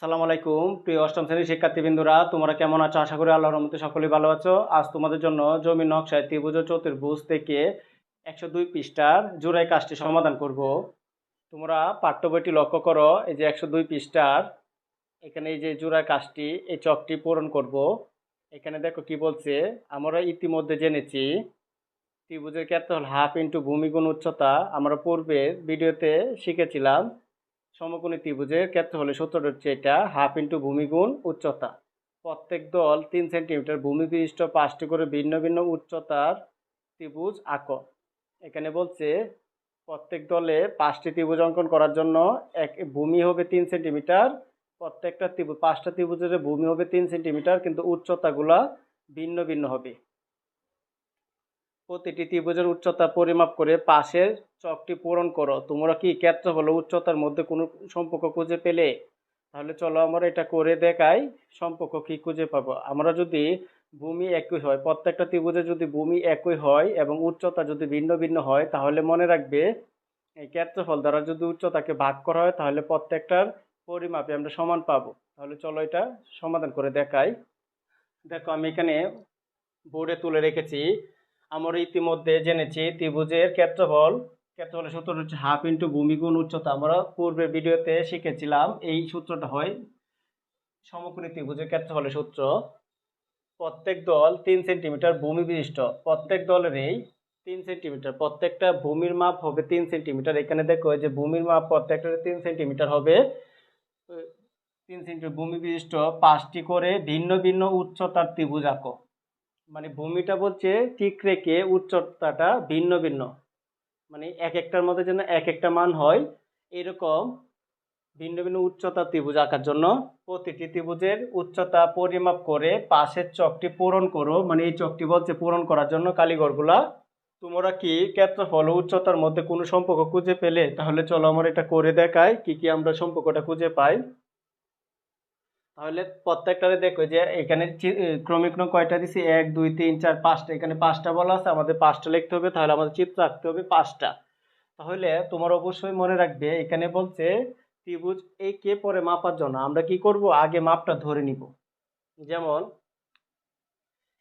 আসসালামু আলাইকুম। প্রিয় অষ্টম শ্রেণির শিক্ষার্থীবৃন্দুরা, তোমরা কেমন আছো? আশা করি আল্লাহর রহমতে সকলেই ভালো আছো। আজ তোমাদের জন্য জমি নকশায় ত্রিভুজ চতুর্ভুজ থেকে একশো দুই পৃষ্ঠার জোড়াই কাজটি সমাধান করব। তোমরা পাঠ্য বইটি লক্ষ্য করো, এই যে একশো দুই পৃষ্ঠার, এখানে এই যে জোড়াই কাজটি, এই চকটি পূরণ করব। এখানে দেখো কি বলছে, আমরা ইতিমধ্যে জেনেছি, ত্রিভুজের ক্ষেত্রে হল হাফ ইন্টু ভূমিগুণ উচ্চতা, আমরা পূর্বের ভিডিওতে শিখেছিলাম। সমকোণী ত্রিভুজের ক্ষেত্রফলের সূত্রটা হচ্ছে এটা হাফ ইন্টু ভূমিগুণ উচ্চতা। প্রত্যেক দল তিন সেন্টিমিটার ভূমি বিশিষ্ট পাঁচটি করে ভিন্ন ভিন্ন উচ্চতার ত্রিভুজ আঁকো। এখানে বলছে, প্রত্যেক দলে পাঁচটি ত্রিভুজ অঙ্কন করার জন্য এক, ভূমি হবে তিন সেন্টিমিটার প্রত্যেকটা ত্রিভুজ পাঁচটা ত্রিভুজের ভূমি হবে তিন সেন্টিমিটার কিন্তু উচ্চতাগুলা ভিন্ন ভিন্ন হবে। প্রতিটি ত্রিভুজের উচ্চতা পরিমাপ করে পাশের চকটি পূরণ করো। তোমরা কি ক্ষেত্রফল উচ্চতার মধ্যে কোনো সম্পর্ক খুঁজে পেলে? তাহলে চলো আমরা এটা করে দেখাই সম্পর্ক কি খুঁজে পাবো। আমরা যদি ভূমি একই হয়, প্রত্যেকটা ত্রিভুজে যদি ভূমি একই হয় এবং উচ্চতা যদি ভিন্ন ভিন্ন হয়, তাহলে মনে রাখবে এই ক্ষেত্রফল দ্বারা যদি উচ্চতাকে ভাগ করা হয়, তাহলে প্রত্যেকটার পরিমাপে আমরা সমান পাবো। তাহলে চলো এটা সমাধান করে দেখাই। দেখো আমি এখানে বোর্ডে তুলে রেখেছি। আমরা ইতিমধ্যে জেনেছি ত্রিভুজের ক্ষেত্রফল। ক্ষেত্রফলের সূত্র হচ্ছে হাফ ইন্টু ভূমিগুণ উচ্চতা। আমরা পূর্বের ভিডিওতে শিখেছিলাম এই সূত্রটা হয় সমকোণী ত্রিভুজের ক্ষেত্রফলের সূত্র। প্রত্যেক দল তিন সেন্টিমিটার ভূমি বিশিষ্ট। প্রত্যেক দলের এই তিন সেন্টিমিটার, প্রত্যেকটা ভূমির মাপ হবে তিন সেন্টিমিটার। এখানে দেখো যে ভূমির মাপ প্রত্যেকটা তিন সেন্টিমিটার হবে। তিন সেন্টিমিটার ভূমি বিশিষ্ট, পাঁচটি করে ভিন্ন ভিন্ন উচ্চতার ত্রিভুজ আঁকো। মানে ভূমিটা বলছে ঠিক রেখে উচ্চতাটা ভিন্ন ভিন্ন। মানে এক একটার মধ্যে যেন এক একটা মান হয়, এরকম ভিন্ন ভিন্ন উচ্চতা ত্রিভুজ আঁকার জন্য প্রতিটি ত্রিভুজের উচ্চতা পরিমাপ করে পাশের চকটি পূরণ করো। মানে এই চকটি বলছে পূরণ করার জন্য কালীঘরগুলা তোমরা কি ক্ষেত্রফল উচ্চতার মধ্যে কোনো সম্পর্ক খুঁজে পেলে? তাহলে চলো আমরা এটা করে দেখাই, কি কি আমরা সম্পর্কটা খুঁজে পাই। তাহলে প্রত্যেকটারে দেখো যে এখানে ক্রমিক নং কয়টা দিছি? এক, দুই, তিন, চার, পাঁচটা। এখানে পাঁচটা বলা আছে, আমাদের পাঁচটা লিখতে হবে, তাহলে আমাদের চিত্র আঁকতে হবে পাঁচটা। তাহলে তোমার অবশ্যই মনে রাখবে, এখানে বলছে ত্রিভুজ এই কে পরে মাপার জন্য। আমরা কি করব? আগে মাপটা ধরে নিব। যেমন,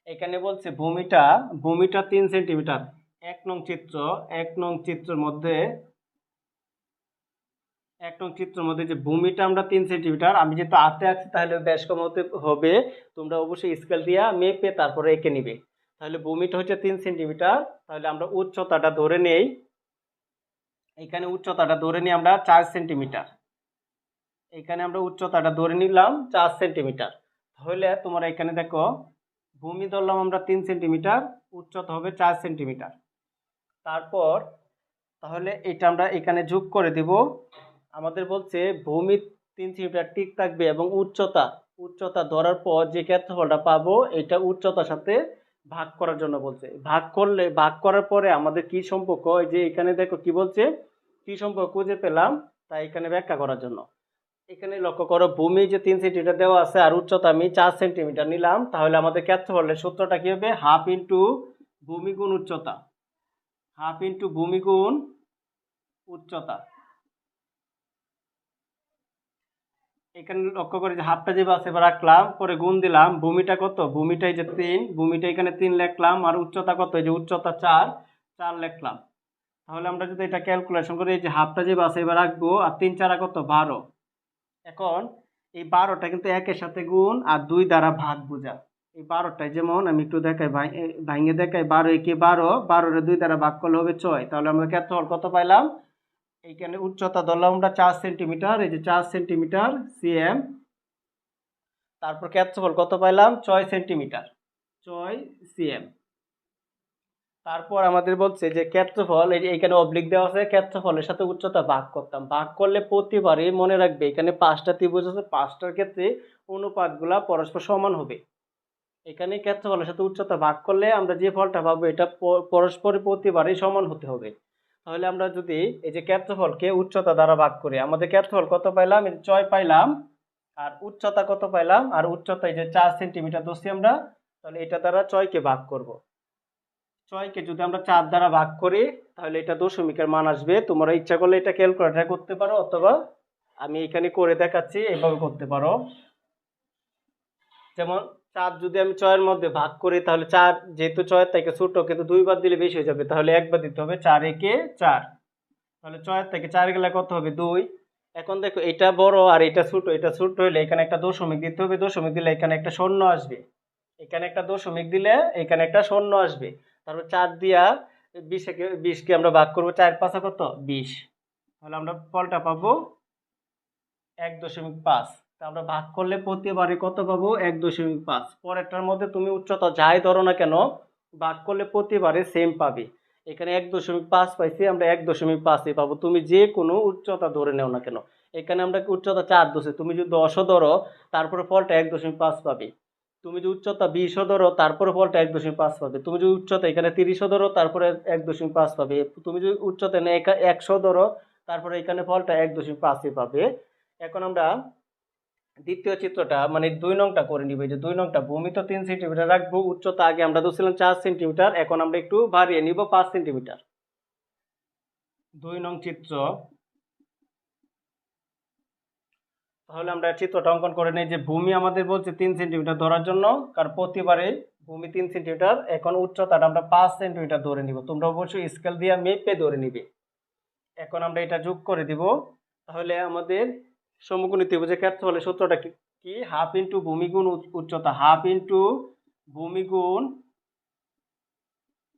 এখানে বলছে ভূমিটা ভূমিটা তিন সেন্টিমিটার। এক নং চিত্র, এক নং চিত্রের মধ্যে এক নং মধ্যে যে ভূমিটা আমরা তিন সেন্টিমিটার, আমি যেহেতু আতে আছি তাহলে ব্যাস কম হতে হবে, তোমরা অবশ্যই স্কেল দিয়া মেপে তারপরে এঁকে নিবে। তাহলে ভূমিটা হচ্ছে তিন সেন্টিমিটার, তাহলে আমরা উচ্চতাটা ধরে নেই। এখানে উচ্চতাটা ধরে নিই আমরা চার সেন্টিমিটার। এখানে আমরা উচ্চতাটা ধরে নিলাম চার সেন্টিমিটার। তাহলে তোমরা এখানে দেখো, ভূমি ধরলাম আমরা তিন সেন্টিমিটার, উচ্চতা হবে চার সেন্টিমিটার। তারপর, তাহলে এটা আমরা এখানে যোগ করে দিব। আমাদের বলছে ভূমি তিন সেন্টিমিটার ঠিক থাকবে এবং উচ্চতা উচ্চতা ধরার পর যে ক্ষেত্রফলটা পাবো, এটা উচ্চতার সাথে ভাগ করার জন্য বলছে। ভাগ করলে, ভাগ করার পরে আমাদের কি সম্পর্ক? এই যে এখানে দেখো কি বলছে? কি সম্পর্ক খুঁজে পেলাম, তাই এখানে ব্যাখ্যা করার জন্য। এখানে লক্ষ্য করো, ভূমি যে তিন সেন্টিমিটার দেওয়া আছে আর উচ্চতা আমি চার সেন্টিমিটার নিলাম, তাহলে আমাদের ক্ষেত্রফলের সূত্রটা কি হবে? হাফ ইন্টু ভূমি গুণ উচ্চতা। হাফ ইন্টু ভূমি গুণ উচ্চতা। এখানে লক্ষ্য করে যে হাফটা যে বাসে রাখলাম, পরে গুণ দিলাম, ভূমিটা কত? ভূমিটাই যে তিন, ভূমিটা এখানে তিন লেখলাম, আর উচ্চতা কত? এই যে উচ্চতা চার চার লেখলাম। তাহলে আমরা যদি এটা ক্যালকুলেশন করি, এই যে হাফটা যে বাসে এবার রাখব, আর তিন চারা কত? বারো। এখন এই বারোটা কিন্তু একের সাথে গুণ, আর দুই দ্বারা ভাগ বোঝা। এই বারোটায় যেমন আমি একটু দেখাই ভাঙে দেখাই, বারো একে বারো, বারোরে দুই দ্বারা ভাগ করলে হবে ছয়। তাহলে আমরা ক্ষেত্রফল কত পাইলাম? এইখানে উচ্চতা ধরলাম আমরা চার সেন্টিমিটার, এই যে চার সেন্টিমিটার সিএম তারপর ক্ষেত্রফল কত পাইলাম? ছয় সেন্টিমিটার, ছয় সিএম তারপর আমাদের বলছে যে ক্ষেত্রফল, এই যে এখানে অবলিক দেওয়া আছে, ক্ষেত্রফলের সাথে উচ্চতা ভাগ করতাম। ভাগ করলে প্রতিবারই মনে রাখবে, এখানে পাঁচটা ত্রিভুজ আছে, পাঁচটার ক্ষেত্রে অনুপাতগুলা পরস্পর সমান হবে। এখানে ক্ষেত্রফলের সাথে উচ্চতা ভাগ করলে আমরা যে ফলটা পাবো, এটা পরস্পর প্রতিবারই সমান হতে হবে। তাহলে আমরা যদি এই যে ক্ষেত্রফলকে উচ্চতা দ্বারা ভাগ করি, আমাদের ক্ষেত্রফল কত পাইলাম? এই ছয় পাইলাম, আর উচ্চতা কত পাইলাম? আর উচ্চতা এই যে চার সেন্টিমিটার দোষী আমরা, তাহলে এটা দ্বারা ছয়কে ভাগ করব। ছয়কে যদি আমরা চার দ্বারা ভাগ করি, তাহলে এটা দশমিকের মান আসবে। তোমরা ইচ্ছা করলে এটা ক্যালকুলেটার করতে পারো, অথবা আমি এখানে করে দেখাচ্ছি এইভাবে করতে পারো। যেমন চার যদি আমি ছয়ের মধ্যে ভাগ করি, তাহলে চার যেহেতু ছয়ের থেকে ছোট, কিন্তু দুইবার দিলে বেশি হয়ে যাবে, তাহলে একবার দিতে হবে চার একে চার। তাহলে ছয়ের থেকে চার গেলে কত হবে? দুই। এখন দেখো, এটা বড় আর এটা ছোট এটা ছোট হলে এখানে একটা দশমিক দিতে হবে, দশমিক দিলে এখানে একটা শূন্য আসবে। এখানে একটা দশমিক দিলে এখানে একটা শূন্য আসবে। তারপর চার দিয়া বিশকে বিশকে আমরা ভাগ করব, চার পাঁচা কত? বিশ। তাহলে আমরা ফলটা পাবো এক দশমিক পাঁচ। তা আমরা ভাগ করলে প্রতিবারে কত পাবো? এক দশমিক পাঁচ। পরেরটার মধ্যে তুমি উচ্চতা যাই ধরো না কেন, ভাগ করলে প্রতিবারে সেম পাবে। এখানে এক দশমিক পাঁচ পাইছি, আমরা এক দশমিক পাঁচই পাবো। তুমি যে কোনো উচ্চতা ধরে নেও না কেন। এখানে আমরা উচ্চতা চার দশে তুমি যদি দশও ধরো, তারপরে ফলটা এক দশমিক পাঁচ পাবে। তুমি যদি উচ্চতা বিশও ধরো, তারপরে ফলটা এক দশমিক পাঁচ পাবে। তুমি যদি উচ্চতা এখানে তিরিশও ধরো, তারপরে এক দশমিক পাঁচ পাবে। তুমি যদি উচ্চতা একশো ধরো, তারপরে এখানে ফলটা এক দশমিক পাঁচই পাবে। এখন আমরা দ্বিতীয় চিত্রটা মানে দুই নংটা করে নিবে যে দুই নংটা ভূমি তো তিন সেন্টিমিটার রাখব, উচ্চতা আগে আমরা ধরছিলাম চার সেন্টিমিটার এখন আমরা একটু বাড়িয়ে নিব পাঁচ সেন্টিমিটার দুই নং চিত্র। তাহলে আমরা চিত্রটা অঙ্কন করে নিই যে ভূমি আমাদের বলছে তিন সেন্টিমিটার ধরার জন্য, কারণ প্রতিবারে ভূমি তিন সেন্টিমিটার এখন উচ্চতাটা আমরা পাঁচ সেন্টিমিটার ধরে নিব। তোমরা অবশ্যই স্কেল দিয়ে মেপে ধরে নিবে। এখন আমরা এটা যোগ করে দিব। তাহলে আমাদের সমকোণী ত্রিভুজের ক্ষেত্রফলের সূত্রটা কি? হাফ ইন্টু ভূমি গুণ উচ- উচ্চতা। হাফ ইন্টু ভূমি গুণ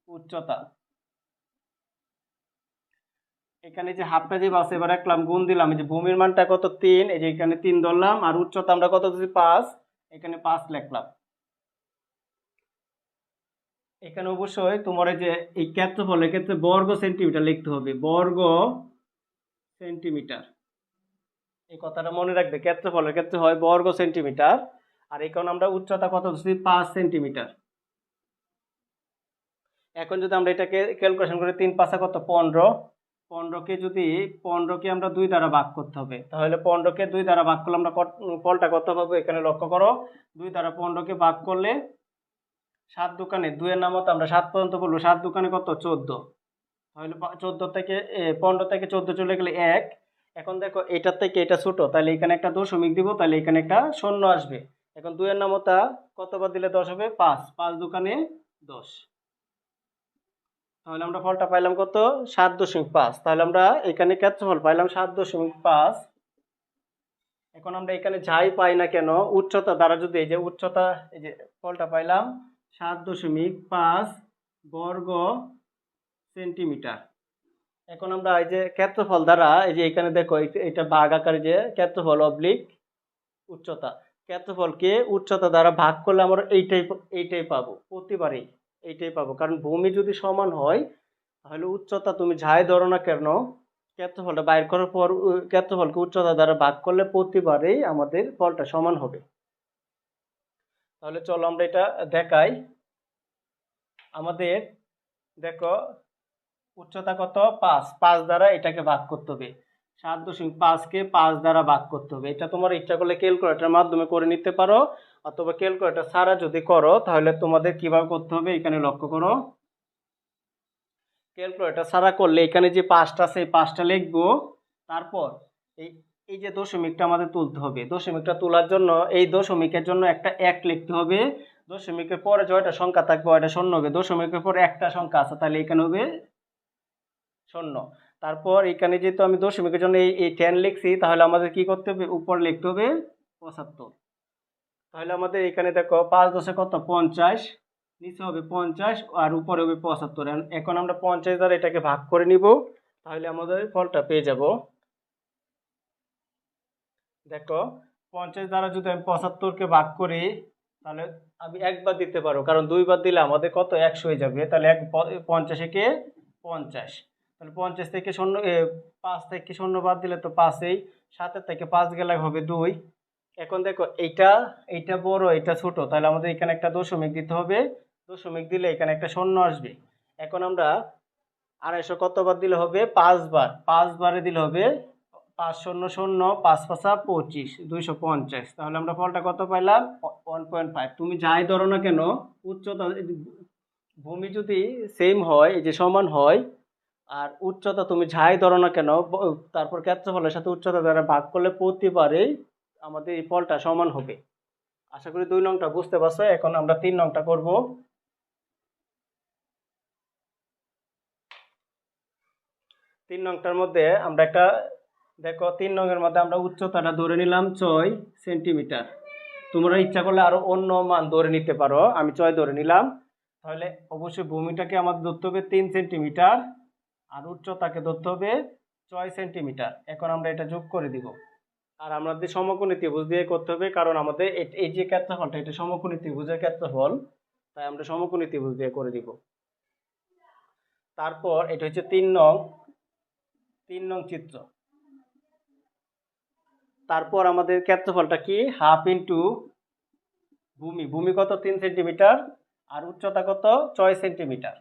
উচ্চতা। এখানে যে হাফটা যে বাস এবার রাখলাম গুণ দিলাম। এই যে ভূমির মানটা কত? তিন। এই যে এখানে তিন ধরলাম। আর উচ্চতা আমরা কত দিচ্ছি পাঁচ। এখানে পাঁচ লিখলাম। এখানে অবশ্যই তোমার যে এই ক্ষেত্রফল, এক্ষেত্রে বর্গ সেন্টিমিটার লিখতে হবে। বর্গ সেন্টিমিটার। এই কথাটা মনে রাখবে ক্ষেত্রফলের ক্ষেত্রে হয় বর্গ সেন্টিমিটার, আর এখন আমরা উচ্চতা কত দিচ্ছি পাঁচ সেন্টিমিটার। এখন যদি আমরা এটাকে ক্যালকুলেশন করি তিন পাঁচা কত? পনেরো। পনেরোকে যদি, পনেরোকে আমরা দুই দ্বারা ভাগ করতে হবে। তাহলে পনেরোকে দুই দ্বারা ভাগ করলে আমরা ফলটা কত পাবো? এখানে লক্ষ্য করো, দুই দ্বারা পনেরোকে ভাগ করলে সাত দোকানে, দুইয়ের নাম মতো আমরা সাত পর্যন্ত বলব, সাত দোকানে কত? চোদ্দ। তাহলে চোদ্দ থেকে পনেরো থেকে চোদ্দ চলে গেলে এক। এখন দেখো এটার থেকে এটা ছোট, তাহলে এখানে একটা দশমিক দিব, তাহলে এখানে একটা শূন্য আসবে। এখন দুইয়ের নামতা কতবার দিলে দশ হবে? পাঁচ। পাঁচ দোকানে দশ। তাহলে আমরা ফলটা পাইলাম কত? সাত দশমিক পাঁচ। তাহলে আমরা এখানে ক্ষেত্রফল পাইলাম সাত দশমিক পাঁচ। এখন আমরা এখানে যাই পাই না কেন, উচ্চতা দ্বারা যদি এই যে উচ্চতা, এই যে ফলটা পাইলাম, সাত দশমিক পাঁচ বর্গ সেন্টিমিটার। এখন আমরা এই যে ক্ষেত্রফল দ্বারা এই যে এখানে দেখো এটা- ভাগ আকারে যে ক্ষেত্রফল অবলিক উচ্চতা। ক্ষেত্রফলকে উচ্চতা দ্বারা ভাগ করলে আমরা এইটাই এইটাই পাবো, প্রতিবারেই এইটাই পাবো। কারণ ভূমি যদি সমান হয়, তাহলে উচ্চতা তুমি যাই ধরো না কেন, ক্ষেত্রফলটা বাইর করার পর ক্ষেত্রফলকে উচ্চতা দ্বারা ভাগ করলে প্রতিবারেই আমাদের ফলটা সমান হবে। তাহলে চলো আমরা এটা দেখাই। আমাদের, দেখো উচ্চতা কত? পাঁচ। পাঁচ দ্বারা এটাকে ভাগ করতে হবে। সাত দশমিক পাঁচকে পাঁচ দ্বারা ভাগ করতে হবে। এটা তোমার ইচ্ছা করলে ক্যালকুলেটার মাধ্যমে করে নিতে পারো। অথবা ক্যালকুলেটার ছাড়া যদি করো, তাহলে তোমাদের কীভাবে করতে হবে এখানে লক্ষ্য করো। ক্যালকুলেটার ছাড়া করলে এখানে যে পাঁচটা সেই পাঁচটা লিখব। তারপর এই এই যে দশমিকটা আমাদের তুলতে হবে, দশমিকটা তোলার জন্য এই দশমিকের জন্য একটা এক লিখতে হবে। দশমিকের পরে জয়টা সংখ্যা থাকবে, ওইটা শূন্য হবে। দশমিকের পরে একটা সংখ্যা আছে, তাহলে এখানে হবে শূন্য। তারপর এখানে যেহেতু আমি দশমিকের জন্য এই এই টেন লিখছি, তাহলে আমাদের কি করতে হবে? উপর লিখতে হবে পঁচাত্তর। তাহলে আমাদের এখানে দেখো, পাঁচ দশে কত? পঞ্চাশ। নিচে হবে পঞ্চাশ আর উপরে হবে পঁচাত্তর। এখন- আমরা পঞ্চাশ দ্বারা এটাকে ভাগ করে নিব, তাহলে আমাদের ফলটা পেয়ে যাব। দেখো, পঞ্চাশ দ্বারা যদি আমি পঁচাত্তরকে ভাগ করি, তাহলে আমি একবার দিতে পারো কারণ দুইবার দিলে আমাদের কত? একশো হয়ে যাবে। তাহলে এক পঞ্চাশে কে পঞ্চাশ। তাহলে পঞ্চাশ থেকে শূন্য পাঁচ থেকে শূন্য বাদ দিলে তো পাঁচেই, সাতের থেকে পাঁচ গেলে হবে দুই। এখন দেখো, এইটা এইটা বড় এটা ছোট, তাহলে আমাদের এখানে একটা দশমিক দিতে হবে। দশমিক দিলে এখানে একটা শূন্য আসবে। এখন আমরা আড়াইশো কতবার দিলে হবে? পাঁচবার পাঁচবারে দিলে হবে পাঁচ শূন্য শূন্য, পাঁচ পাঁচা পঁচিশ, দুইশো পঞ্চাশ। তাহলে আমরা ফলটা কত পাইলাম? One point five. তুমি যাই ধরো না কেন, উচ্চতা, ভূমি যদি সেম হয়, এই যে সমান হয় আর উচ্চতা তুমি যাই ধরো না কেন তারপর ক্ষেত্রফলের সাথে উচ্চতা দ্বারা ভাগ করলে প্রতিবারেই আমাদের এই ফলটা সমান হবে। আশা করি দুই নংটা বুঝতে পারছ, এখন আমরা তিন নংটা করব। তিন নংটার মধ্যে আমরা একটা, দেখো তিন নংয়ের মধ্যে আমরা উচ্চতাটা ধরে নিলাম ছয় সেন্টিমিটার। তোমরা ইচ্ছা করলে আরও অন্য মান ধরে নিতে পারো, আমি ছয় ধরে নিলাম। তাহলে অবশ্যই ভূমিটাকে আমাদের ধরতে হবে তিন সেন্টিমিটার। আর উচ্চতাকে ধরতে হবে ছয় সেন্টিমিটার। এখন আমরা এটা যোগ করে দিব। আর আমাদের সমকোণী ত্রিভুজ দিয়ে করতে হবে, কারণ আমাদের এই যে ক্ষেত্রফলটা, এটা সমকোণী ত্রিভুজের ক্ষেত্রফল, তাই আমরা সমকোণী ত্রিভুজ দিয়ে করে দিব। তারপর এটা হচ্ছে তিন নং তিন নং চিত্র। তারপর আমাদের ক্ষেত্রফলটা কি? হাফ ইন্টু ভূমি। ভূমি কত? তিন সেন্টিমিটার। আর উচ্চতা কত? ছয় সেন্টিমিটার।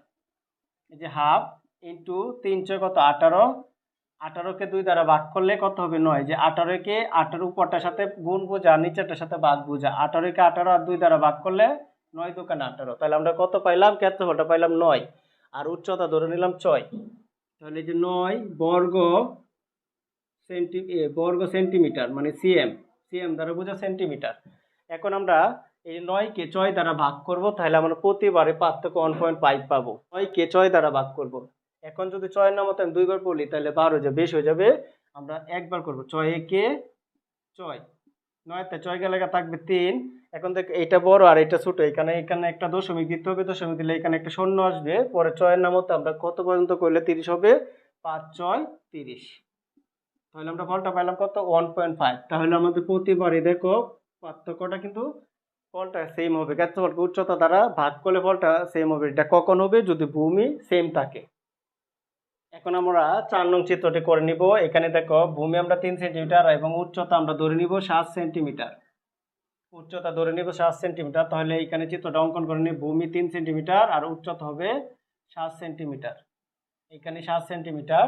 এই যে হাফ ইন্টু তিন ছয় কত? আঠারো। আঠারোকে দুই দ্বারা ভাগ করলে কত হবে? নয়। যে আঠারোকে আঠারো উপরটার সাথে গুণ বোঝা, নিচেরটার সাথে ভাগ বোঝা। আঠারোকে আঠারো আর দুই দ্বারা ভাগ করলে নয় দোকানে আঠারো। তাহলে আমরা কত পাইলাম? ক্ষেত্রফলটা পাইলাম নয়। আর উচ্চতা ধরে নিলাম ছয়। তাহলে যে নয় বর্গ সেন্টি বর্গ সেন্টিমিটার মানে সিএম। সিএম দ্বারা বোঝা সেন্টিমিটার। এখন আমরা এই নয়কে ছয় দ্বারা ভাগ করব। তাহলে আমরা প্রতিবারে পার্থক্য ওয়ান পয়েন্ট ফাইভ পাবো। নয়কে ছয় দ্বারা ভাগ করব। এখন যদি ছয়ের নাম আমি দুইবার পড়লি, তাহলে বারো যাবে বেশ হয়ে যাবে। আমরা একবার করব। ছয় একে ছয়। নয়তে ছয় গেলে থাকবে তিন। এখন দেখ এটা বড় আর এটা ছোট। এখানে এখানে একটা দশমিক দিতে হবে। দশমিক দিলে এখানে একটা শূন্য আসবে। পরে ছয়ের নাম মতো আমরা কত পর্যন্ত করলে তিরিশ হবে? পাঁচ, ছয়, তিরিশ। তাহলে আমরা ফলটা পাইলাম কত? One point five. তাহলে আমাদের প্রতিবারই দেখো, পার্থক্যটা কিন্তু ফলটা সেম হবে। ক্ষেত্রফলকে উচ্চতা দ্বারা ভাগ করলে ফলটা সেম হবে। এটা কখন হবে? যদি ভূমি সেম থাকে। এখন আমরা চার নং চিত্রটি করে নিব। এখানে দেখো, ভূমি আমরা তিন সেন্টিমিটার এবং উচ্চতা আমরা ধরে নিব সাত সেন্টিমিটার। উচ্চতা ধরে নিব সাত সেন্টিমিটার, তাহলে এখানে চিত্রটা অঙ্কন করে নিই। ভূমি তিন সেন্টিমিটার আর উচ্চতা হবে সাত সেন্টিমিটার। এখানে সাত সেন্টিমিটার।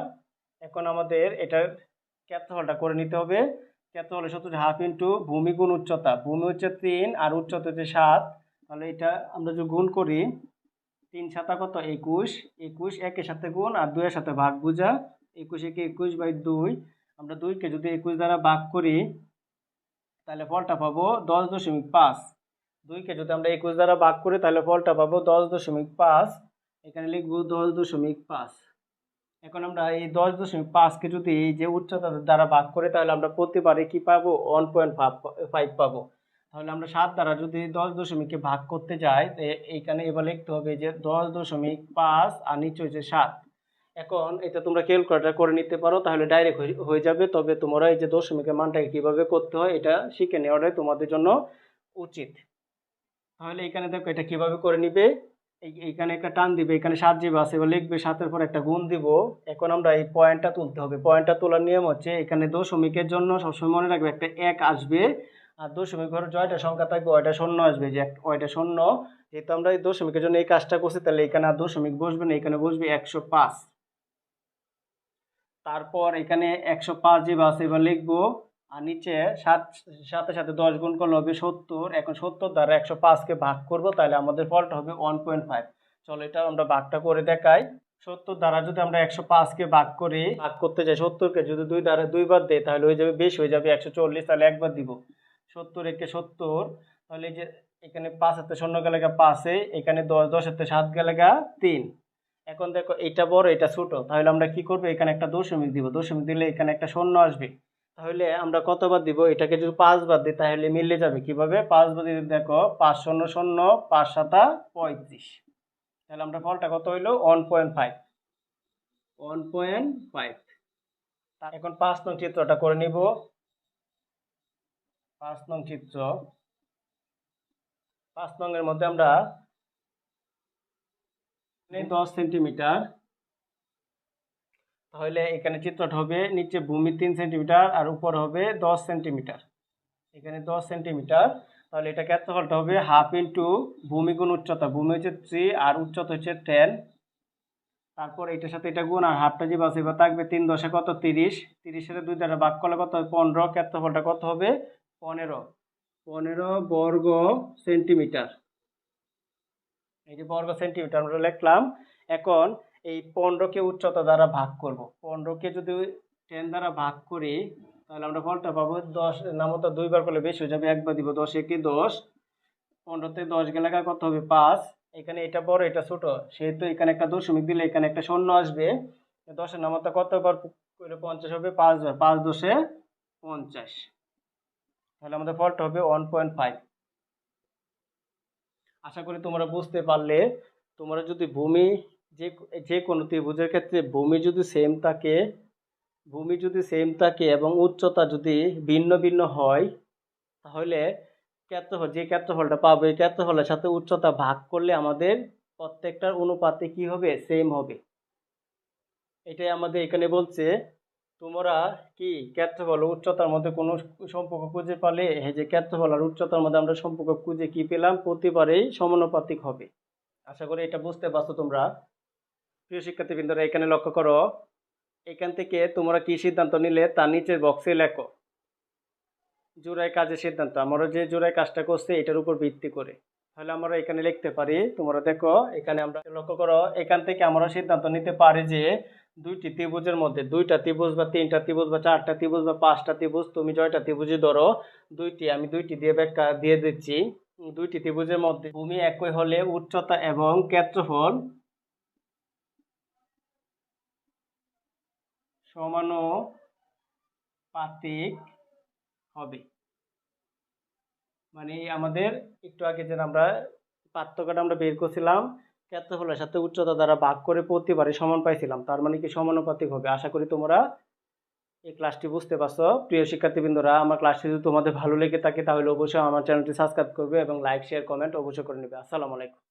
এখন আমাদের এটার ক্ষেত্রফলটা করে নিতে হবে। ক্ষেত্রফল সত্তর হাফ ইন্টু ভূমি গুণ উচ্চতা। ভূমি হচ্ছে তিন আর উচ্চতা হচ্ছে সাত। তাহলে এটা আমরা যদি গুণ করি তিন সাতা কত? একুশ। একুশ একের সাথে গুণ আর দুইয়ের সাথে ভাগ, বুঝা? একুশ একে একুশ বাই দুই। আমরা দুইকে যদি একুশ দ্বারা ভাগ করি, তাহলে ফলটা পাবো দশ দশমিক পাঁচ। দুইকে যদি আমরা একুশ দ্বারা ভাগ করি, তাহলে ফলটা পাবো দশ দশমিক পাঁচ। এখানে লিখব দশ দশমিক পাঁচ। এখন আমরা এই দশ দশমিক পাঁচকে যদি এই যে উচ্চতা দ্বারা ভাগ করি, তাহলে আমরা প্রতিবারে কি পাবো? ওয়ান পয়েন্ট ফাইভ পাবো। তাহলে আমরা সাত দ্বারা যদি দশ দশমিককে ভাগ করতে যাই এইখানে এবার লিখতে হবে যে দশ দশমিক পাঁচ আর নিচে হচ্ছে সাত। এখন এটা তোমরা ক্যালকুলেটার করে নিতে পারো, তাহলে ডাইরেক্ট হয়ে যাবে। তবে তোমরা এই যে দশমিকের মানটাকে কীভাবে করতে হয়, এটা শিখে নেওয়াটাই তোমাদের জন্য উচিত। তাহলে এখানে দেখো এটা কীভাবে করে নিবে? এই, এইখানে একটা টান দিবে, এখানে সাত জিবি আছে, এবার লিখবে সাতের পর একটা গুণ দিব। এখন আমরা এই পয়েন্টটা তুলতে হবে। পয়েন্টটা তোলার নিয়ম হচ্ছে এখানে দশমিকের জন্য সবসময় মনে রাখবে একটা এক আসবে। আর দশমিক ঘরে জয়টা সংখ্যা থাকবে, ওইটা শূন্য আসবে। যে ওইটা শূন্য, যেহেতু আমরা এই দশমিকের জন্য এই কাজটা করছি, তাহলে এখানে আর দশমিক বসবে না, এখানে বসবে একশো পাঁচ। তারপর এখানে একশো পাঁচ জিবি আছে এবার লিখব, আর নিচে সাত সাথে সাথে দশ গুণ করলে হবে সত্তর। এখন সত্তর দ্বারা একশো পাঁচকে ভাগ করব, তাহলে আমাদের ফলটা হবে ওয়ান পয়েন্ট ফাইভ। চলো এটা আমরা ভাগটা করে দেখাই। সত্তর দ্বারা যদি আমরা একশো পাঁচকে ভাগ করি, ভাগ করতে যাই সত্তরকে যদি দুই দ্বারা দুইবার দেয় তাহলে হয়ে যাবে, বেশ হয়ে যাবে একশো চল্লিশ, তাহলে একবার দিব। সত্তর একে সত্তর, তাহলে এই যে এখানে পাঁচ হাতে শূন্য গেলে গা পাঁচে, এখানে দশ দশ হাতে সাত গেলে গা তিন। এখন দেখো এটা বড় এটা ছোট, তাহলে আমরা কি করব? এখানে একটা দশমিক দিব, দশমিক দিলে এখানে একটা শূন্য আসবে। তাহলে আমরা কতবার দিব? এটাকে যদি পাঁচবার দিই, তাহলে মিলে যাবে কীভাবে? পাঁচবার দিলে দেখো, পাঁচ শূন্য শূন্য, পাঁচ সাতা পঁয়ত্রিশ। তাহলে আমরা ফলটা কত হইল? One point five. One point five. এখন পাঁচ নং চিত্রটা করে নিব। পাঁচ নং চিত্র। পাঁচ নং এর মধ্যে আমরা দশ সেন্টিমিটার। তাহলে এখানে চিত্রটা হবে নিচে ভূমি তিন সেন্টিমিটার আর উপর হবে দশ সেন্টিমিটার। এখানে দশ সেন্টিমিটার। তাহলে এটা ক্ষেত্রফলটা হবে হাফ ইন্টু ভূমি গুণ উচ্চতা। ভূমি হচ্ছে থ্রি আর উচ্চতা হচ্ছে টেন। তারপর এটার সাথে এটা গুণ আর হাফটা যে বাসে বা থাকবে তিন দশে কত তিরিশ? তিরিশের দুই দ্বারা ভাগ করলে কত হবে? পনেরো। ক্ষেত্রফলটা কত হবে? পনেরো। পনেরো বর্গ সেন্টিমিটার। এই যে বর্গ সেন্টিমিটার আমরা লিখলাম, এখন এই পনেরোকে উচ্চতা দ্বারা ভাগ করব। পনেরোকে যদি টেন দ্বারা ভাগ করি, তাহলে আমরা ফলটা পাবো দশ, নামতা দুইবার করলে বেশি হয়ে যাবে, একবার দিব দশ, একে দশ। পনেরোতে দশ গেলে কত হবে? পাঁচ। এখানে এটা বড়, এটা ছোট। সেহেতু এখানে একটা দশমিক দিলে এখানে একটা শূন্য আসবে। দশের নামতা কতবার করে পঞ্চাশ হবে? পাঁচবার পাঁচ দশে পঞ্চাশ। তাহলে আমাদের ফলটা হবে ওয়ান পয়েন্ট ফাইভ আশা করি তোমরা বুঝতে পারলে, তোমরা যদি ভূমি যে যে কোনো ত্রিভুজের ক্ষেত্রে ভূমি যদি সেম থাকে, ভূমি যদি সেম থাকে এবং উচ্চতা যদি ভিন্ন ভিন্ন হয়, তাহলে ক্ষেত্রফল, যে ক্ষেত্রফলটা পাবো, এই ক্ষেত্রফলের সাথে উচ্চতা ভাগ করলে আমাদের প্রত্যেকটার অনুপাতে কি হবে? সেম হবে। এটাই আমাদের এখানে বলছে। তোমরা কি ক্ষেত্রফল উচ্চতার মধ্যে কোনো সম্পর্ক খুঁজে পালে? এই যে ক্ষেত্রফল আর উচ্চতার মধ্যে আমরা সম্পর্ক খুঁজে কি পেলাম? প্রতিবারেই সমানুপাতিক হবে। আশা করি এটা বুঝতে পারছ তোমরা। প্রিয় শিক্ষার্থীবৃন্দরা, এখানে লক্ষ্য করো। এখান থেকে তোমরা কি সিদ্ধান্ত নিলে? তার নিচের বক্সে লেখো। জোড়ায় কাজের সিদ্ধান্ত। আমরা যে জোড়ায় কাজটা করছে, এটার উপর ভিত্তি করে। তাহলে আমরা এখানে লিখতে পারি। তোমরা দেখো, এখানে আমরা লক্ষ্য করো, এখান থেকে আমরা সিদ্ধান্ত নিতে পারি যে দুইটি ত্রিভুজের মধ্যে, দুইটা ত্রিভুজ বা তিনটা ত্রিভুজ বা চারটা ত্রিভুজ বা পাঁচটা ত্রিভুজ, তুমি জয়টা ত্রিভুজই ধরো, দুইটি, আমি দুইটি দিয়ে ব্যাখ্যা দিয়ে দিচ্ছি। দুইটি ত্রিভুজের মধ্যে ভূমি একই হলে উচ্চতা এবং ক্ষেত্রফল সমানুপাতিক হবে। মানে আমাদের একটু আগে যে আমরা পার্থক্যটা আমরা বের করছিলাম ক্ষেত্রফলের সাথে উচ্চতা দ্বারা ভাগ করে প্রতিবারই সমান পাইছিলাম। তার মানে কি সমানুপাতিক হবে? আশা করি তোমরা এই ক্লাসটি বুঝতে পারছ। প্রিয় শিক্ষার্থীবৃন্দরা, আমার ক্লাসটি যদি তোমাদের ভালো লেগে থাকে, তাহলে অবশ্যই আমার চ্যানেলটি সাবস্ক্রাইব করবে এবং লাইক শেয়ার কমেন্ট অবশ্যই করে নেবে। আসসালামু আলাইকুম।